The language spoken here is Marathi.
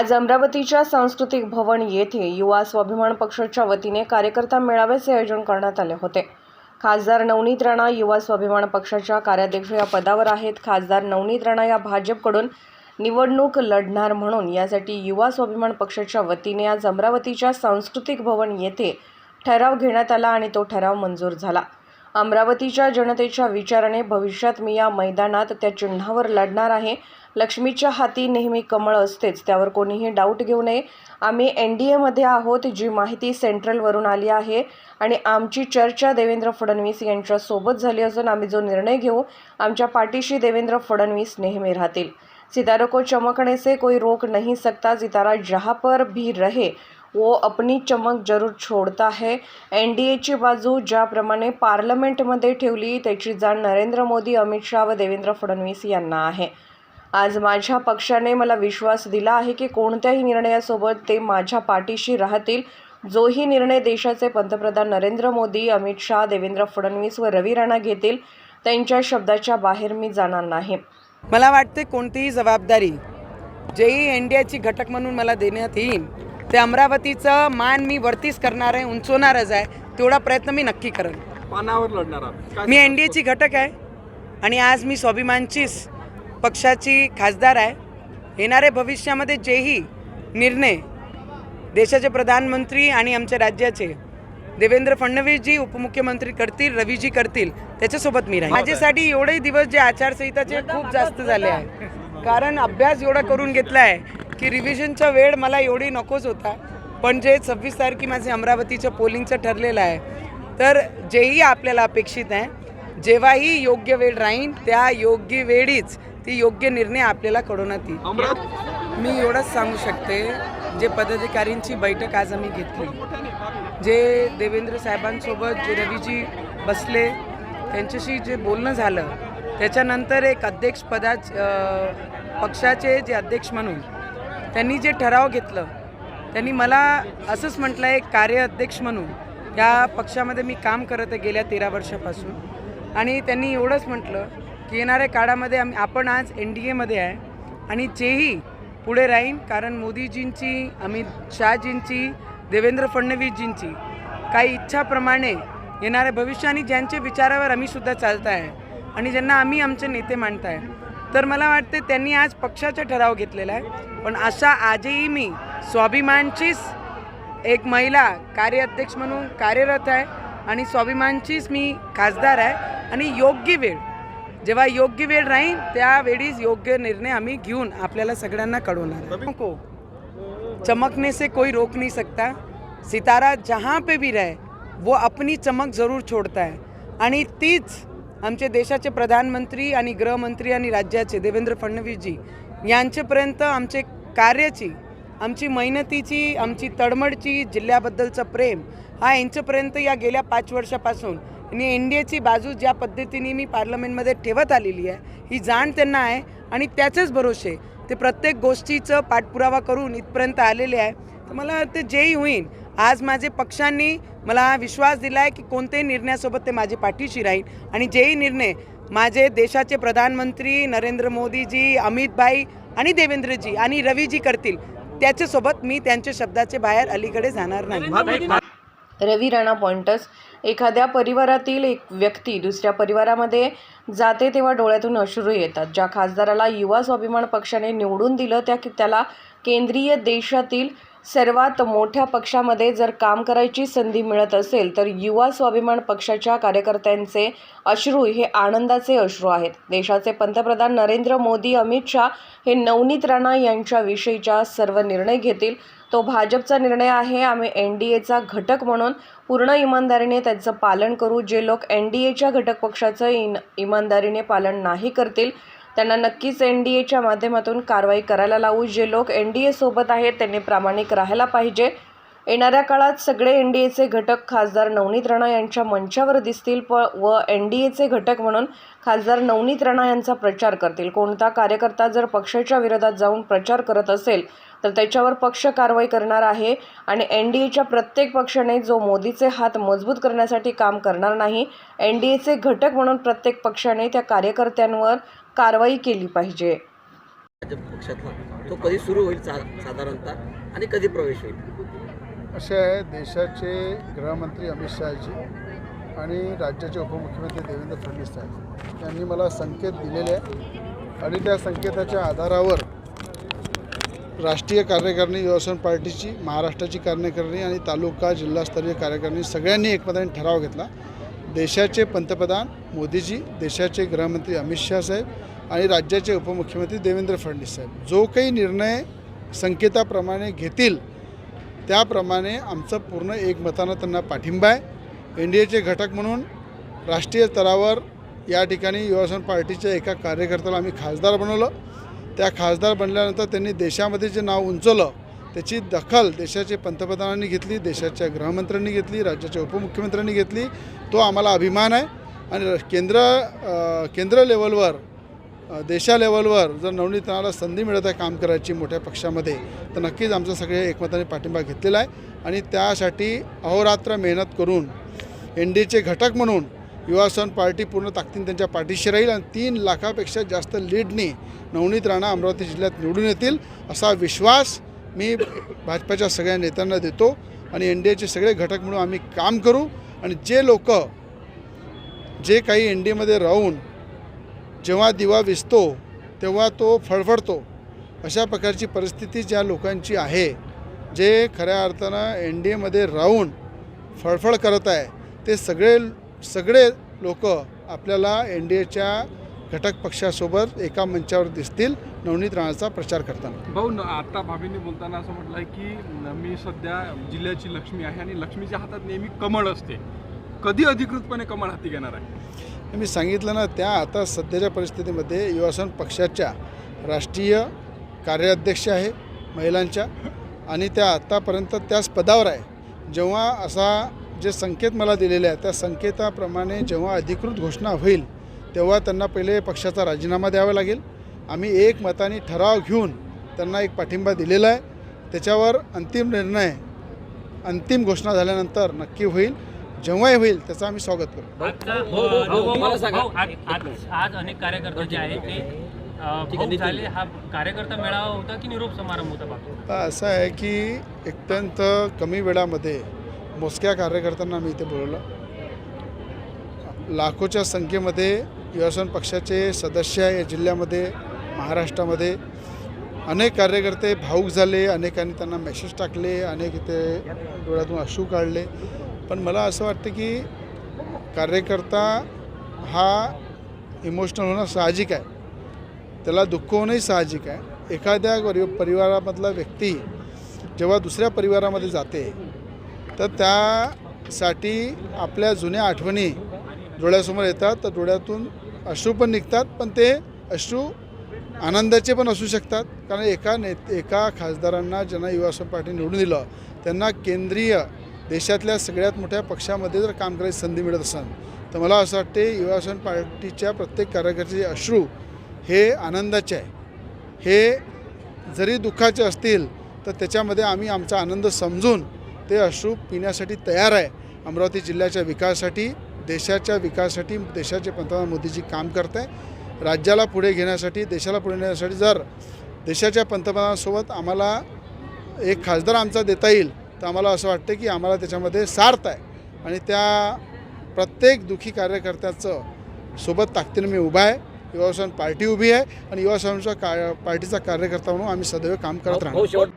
आज अमरावतीच्या सांस्कृतिक भवन येथे युवा स्वाभिमान पक्षाच्या वतीने कार्यकर्ता मेळाव्याचे आयोजन करण्यात आले होते. खासदार नवनीत राणा युवा स्वाभिमान पक्षाच्या कार्याध्यक्ष या पदावर आहेत. खासदार नवनीत राणा या भाजपकडून निवडणूक लढणार म्हणून यासाठी युवा स्वाभिमान पक्षाच्या वतीने आज अमरावतीच्या सांस्कृतिक भवन येथे ठराव घेण्यात आला आणि तो ठराव मंजूर झाला. अमरावतीच्या जनतेच्या विचाराने भविष्यात मी या मैदानात त्या चिन्हावर लढणार आहे. लक्ष्मीच्या हाती नेहमी कमळ असतेच. त्यावर कोणीही डाऊट घेऊ नये. आम्ही एन डी एमध्ये आहोत जी माहिती सेंट्रलवरून आली आहे आणि आमची चर्चा देवेंद्र फडणवीस यांच्यासोबत झाली असून आम्ही जो निर्णय घेऊ आमच्या पाठीशी देवेंद्र फडणवीस नेहमी राहतील. सितारों को चमकने से कोई रोक नहीं सकता. सितारा जहाँ पर भी रहे वो अपनी चमक जरूर छोड़ता है. एन डी एची बाजू ज्याप्रमाणे पार्लमेंटमध्ये ठेवली त्याची जाण नरेंद्र मोदी अमित शहा व देवेंद्र फडणवीस यांना आहे. आज माझ्या पक्षाने मला विश्वास दिला आहे की कोणत्याही निर्णयासोबत ते माझ्या पाठीशी राहतील. जोही निर्णय देशाचे पंतप्रधान नरेंद्र मोदी अमित शहा देवेंद्र फडणवीस व रवी राणा घेतील. त्यांच्या शब्दाच्या बाहेर मी जाणार नाही. मला वाटते कोणतीही जबाबदारी जेही एन डी एची घटक म्हणून मला देण्यात येईल. ते अमरावतीचं मान मी वरतीच करणार आहे उंचवणारच आहे तेवढा प्रयत्न मी नक्की करेन. पानावर लढणार मी एन डी एची घटक आहे आणि आज मी स्वाभिमानचीच पक्षाची खासदार आहे. येणाऱ्या भविष्यामध्ये जेही निर्णय देशाचे प्रधानमंत्री आणि आमच्या राज्याचे देवेंद्र फडणवीसजी उपमुख्यमंत्री करतील रवीजी करतील त्याच्यासोबत मी राहील माझ्यासाठी एवढे दिवस जे आचारसंहिताचे खूप जास्त झाले आहे. कारण अभ्यास एवढा करून घेतला आहे की रिव्हिजनचा वेळ मला एवढी नकोच होता. पण जे सव्वीस तारखे माझे अमरावतीचं पोलिंगचं ठरलेलं आहे तर जेही आपल्याला अपेक्षित आहे जेव्हाही योग्य वेळ राहील त्या योग्य वेळीच ती योग्य निर्णय आपल्याला कळवण्यात येईल मी एवढंच सांगू शकते जे पदाधिकाऱ्यांची बैठक आज आम्ही घेतली. जे देवेंद्र साहेबांसोबत जे रवीजी बसले त्यांच्याशी जे बोलणं झालं त्याच्यानंतर एक अध्यक्षपदा पक्षाचे जे अध्यक्ष म्हणून त्यांनी जे ठराव घेतलं त्यांनी मला असंच म्हटलं आहे कार्य अध्यक्ष म्हणून या पक्षामध्ये मी काम करत आहे गेल्या तेरा वर्षापासून. आणि त्यांनी एवढंच म्हटलं की येणाऱ्या काळामध्ये आम्ही आपण आज एन डी एमध्ये आहे आणि जेही पुढे राहीन कारण मोदीजींची अमित शहाजींची देवेंद्र फडणवीसजींची काही इच्छाप्रमाणे येणाऱ्या भविष्य आणि ज्यांच्या विचारावर आम्हीसुद्धा चालत आहे आणि ज्यांना आम्ही आमचे नेते मानत आहे तर मला वाटते त्यांनी आज पक्षाचा ठराव घेतलेला आहे. पण अशा आजही मी स्वाभिमानचीच एक महिला कार्याध्यक्ष म्हणून कार्यरत आहे आणि स्वाभिमानचीच मी खासदार आहे आणि योग्य वेळ जेव्हा योग्य वेळ राहील त्यावेळीच योग्य निर्णय आम्ही घेऊन आपल्याला सगळ्यांना कळवणार आहे. को चमकने से कोई रोक नहीं सकता. सितारा जहाँ पे भी रहे वो अपनी चमक जरूर छोड़ता है. आणि तीच आमचे देशाचे प्रधानमंत्री आणि गृहमंत्री आणि राज्याचे देवेंद्र फडणवीसजी यांच्यापर्यंत आमचे कार्याची आमची मेहनतीची आमची तळमळची जिल्ह्याबद्दलचं प्रेम हा यांच्यापर्यंत या गेल्या पाच वर्षापासून आणि एन डी एची बाजू ज्या पद्धतीने मी पार्लमेंटमध्ये ठेवत आलेली आहे ही जाण त्यांना आहे आणि त्याचेच भरोसे ते प्रत्येक गोष्टीचं पाठपुरावा करून इथपर्यंत आलेले आहे. तर मला वाटतं जेही होईल आज माझे पक्षांनी मला विश्वास दिला आहे की कोणत्याही निर्णयासोबत ते माझे पाठीशी राहील आणि जेही निर्णय माझे देशाचे प्रधानमंत्री नरेंद्र मोदीजी अमितभाई आणि देवेंद्रजी आणि रवीजी करतील त्याच्यासोबत मी त्यांच्या शब्दाचे बाहेर अलीकडे जाणार नाही. रवी राणा पॉइंटर्स एखाद्या परिवारातील एक व्यक्ती दुसऱ्या परिवारामध्ये जाते तेव्हा डोळ्यातून अश्रू येतात. ज्या खासदाराला युवा स्वाभिमान पक्षाने निवडून दिलं त्या त्याला केंद्रीय देशातील सर्वात मोठ्या पक्षामध्ये जर काम करायची संधी मिळत असेल तर युवा स्वाभिमान पक्षाच्या कार्यकर्त्यांचे अश्रू हे आनंदाचे अश्रू आहेत. देशाचे पंतप्रधान नरेंद्र मोदी अमित शहा हे नवनीत राणा यांच्याविषयीच्या सर्व निर्णय घेतील. तो भाजपचा निर्णय आहे. आम्ही एन डी एचा घटक म्हणून पूर्ण इमानदारीने त्याचं पालन करू. जे लोक एन डी एच्या घटक पक्षाचं इन इमानदारीने पालन नाही करतील त्यांना नक्कीच एन डी एच्या माध्यमातून कारवाई करायला लावू. जे लोक एन डी एसोबत आहेत त्यांनी प्रामाणिक राहायला पाहिजे. येणाऱ्या काळात सगळे एन डी एचे घटक खासदार नवनीत राणा यांच्या मंचावर दिसतील प व एन डी एचे घटक म्हणून खासदार नवनीत राणा यांचा प्रचार करतील. कोणता कार्यकर्ता जर पक्षाच्या विरोधात जाऊन प्रचार करत असेल तर त्याच्यावर पक्ष कारवाई करणार आहे आणि एन डी एच्या प्रत्येक पक्षाने जो मोदीचे हात मजबूत करण्यासाठी काम करणार नाही एन डी एचे घटक म्हणून प्रत्येक पक्षाने त्या कार्यकर्त्यांवर कारवाई केली पाहिजे. भाजप पक्षातला तो कधी सुरू होईल सा साधारणतः? आणि कधी प्रवेश होईल? असे आहे देशाचे गृहमंत्री अमित शहाजी आणि राज्याचे उपमुख्यमंत्री देवेंद्र फडणवीस साहेब. यांनी मला संकेत दिलेले आहे आणि त्या संकेताच्या आधारावर राष्ट्रीय कार्यकारिणी युवासन पार्टीची महाराष्ट्राची कार्यकारिणी आणि तालुका जिल्हास्तरीय कार्यकारिणी सगळ्यांनी एकमताने ठराव घेतला. देशाचे पंतप्रधान मोदीजी देशाचे गृहमंत्री अमित शहा साहेब आणि राज्याचे उपमुख्यमंत्री देवेंद्र फडणवीस साहेब. जो काही निर्णय संकेताप्रमाणे घेतील त्याप्रमाणे आमचं पूर्ण एकमतानं त्यांना पाठिंबा आहे. एन डी एचे घटक म्हणून राष्ट्रीय स्तरावर या ठिकाणी युवासन पार्टीच्या एका कार्यकर्त्याला आम्ही खासदार बनवलं. त्या खासदार बनल्यानंतर त्यांनी देशामध्ये जे नाव उंचवलं त्याची दखल देशाचे पंतप्रधानांनी घेतली देशाच्या गृहमंत्र्यांनी घेतली राज्याच्या उपमुख्यमंत्र्यांनी घेतली. तो आम्हाला अभिमान आहे. आणि केंद्र केंद्र लेवलवर देशा लेवलवर जर नवनीतनाला संधी मिळत आहे काम करायची मोठ्या पक्षामध्ये तर नक्कीच आमचा सगळे एकमताने पाठिंबा घेतलेला आहे. आणि त्यासाठी अहोरात्र मेहनत करून एन डी एचे घटक म्हणून युवासन पार्टी पूर्ण ताकदीने त्यांच्या पाठीशी राहील आणि तीन लाखापेक्षा जास्त लीडनी नवनीत राणा अमरावती जिल्ह्यात निवडून येतील असा विश्वास मी भाजपाच्या सगळ्या नेत्यांना देतो आणि एन डी एचे सगळे घटक म्हणून आम्ही काम करू आणि जे लोक जे काही एन डी एमध्ये राहून जेव्हा दिवा विसतो तेव्हा तो फडफडतो. अशा प्रकारची परिस्थिती ज्या लोकांची आहे जे खऱ्या अर्थानं एन डी एमध्ये राहून फळफळ करत आहे ते सगळे सगळे लोक आपल्याला एन डी एच्या घटक पक्षासोबत एका मंचावर दिसतील नवनीत राणाचा प्रचार करताना. भाऊ न- आता भाभींनी बोलताना असं म्हटलंय की मी सध्या जिल्ह्याची लक्ष्मी आहे आणि लक्ष्मीच्या हातात नेहमी कमळ असते. कधी अधिकृतपणे कमळ हाती घेणार आहे? मी सांगितलं ना त्या आता सध्याच्या परिस्थितीमध्ये युवासन पक्षाच्या राष्ट्रीय कार्याध्यक्ष आहे महिलांच्या. आणि त्या आत्तापर्यंत त्याच पदावर आहे. जेव्हा असा जे संकेत मला दिलेले आहे त्या संकेताप्रमाणे जेव्हा अधिकृत घोषणा होईल तेव्हा त्यांना पहिले पक्षाचा राजीनामा द्यावा लागेल. आम्ही एक मताने ठराव घेऊन त्यांना एक पाठिंबा दिलेला आहे. त्याच्यावर अंतिम निर्णय अंतिम घोषणा झाल्यानंतर नक्की होईल. जेव्हाही होईल त्याचं आम्ही स्वागत करू. मला सांगा. भाऊ, आज अनेक कार्यकर्ते जे आहेत ते हा कार्यकर्ता मेळावा होता की निरोप समारंभ होता असं आहे की अत्यंत कमी वेळामध्ये मोजक्या कार्यकर्त्यांना मी इथे बोलवलं. लाखोच्या संख्येमध्ये युवासन पक्षाचे सदस्य या जिल्ह्यामध्ये महाराष्ट्रामध्ये अनेक कार्यकर्ते भाऊक झाले अनेकांनी त्यांना मेसेज टाकले अनेक इथे डोळ्यातून अश्रू काढले. पण मला असं वाटतं की कार्यकर्ता हा इमोशनल होणं साहजिक आहे. त्याला दुःख होणंही साहजिक आहे. एखाद्या परि परिवारामधला व्यक्ती जेव्हा दुसऱ्या परिवारामध्ये जाते तर त्यासाठी आपल्या जुन्या आठवणी डोळ्यासमोर येतात तर डोळ्यातून अश्रू पण निघतात पण ते अश्रू आनंदाचे पण असू शकतात. कारण एका ने एका खासदारांना ज्यांना युवासन पार्टी निवडून दिलं त्यांना केंद्रीय देशातल्या सगळ्यात मोठ्या पक्षामध्ये जर काम करायची संधी मिळत असेल तर मला असं वाटते युवासन पार्टीच्या प्रत्येक कार्यकर्त्याचे अश्रू हे आनंदाचे आहे. हे जरी दुःखाचे असतील तर त्याच्यामध्ये आम्ही आमचा आनंद समजून ते अश्रू पिण्यासाठी तयार आहे. अमरावती जिल्ह्याच्या विकासासाठी देशाच्या विकासासाठी देशाचे पंतप्रधान मोदीजी काम करत आहे. राज्याला पुढे घेण्यासाठी देशाला पुढे नेण्यासाठी जर देशाच्या पंतप्रधानांसोबत आम्हाला एक खासदार आमचा देता येईल तर आम्हाला असं वाटतं की आम्हाला त्याच्यामध्ये सार्थ आहे. आणि त्या प्रत्येक दुःखी कार्यकर्त्याचं सोबत ताकदीने मी उभा आहे. युवासन पार्टी उभी आहे आणि युवासनच्या का पार्टीचा कार्यकर्ता म्हणून आम्ही सदैव काम करत शेवट